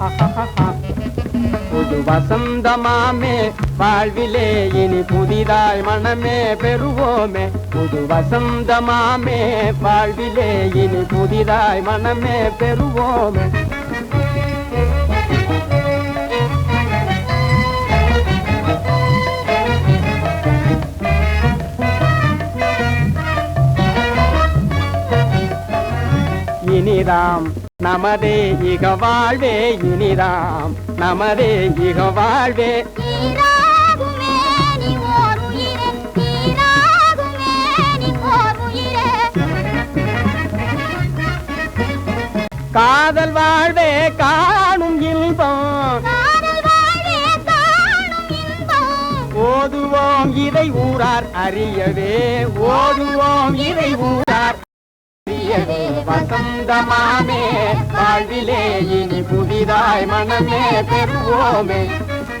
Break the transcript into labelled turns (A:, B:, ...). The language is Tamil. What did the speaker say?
A: ha ha ha ha வசந்தமாமே வாழ்விலே இனி புதிதாய் மனமே பெறுவோமே. புது வசந்தமாமே வாழ்விலே இனி புதிதாய் மனமே பெறுவோமே. இனிதாம் நமதே இக வாழ்வே இனிதாம். நமதே இக வாழ்வே.
B: காதல் வாழ்வே காணும் இன்பம்.
A: ஓதுவோம் இதை ஊரார் அறியவே. ஓதுவோம் இதை ஊரார் அறியவே. வசந்தமாமே வாழ்விலே இனி புதிதாய் மனமே பெறுவோமே.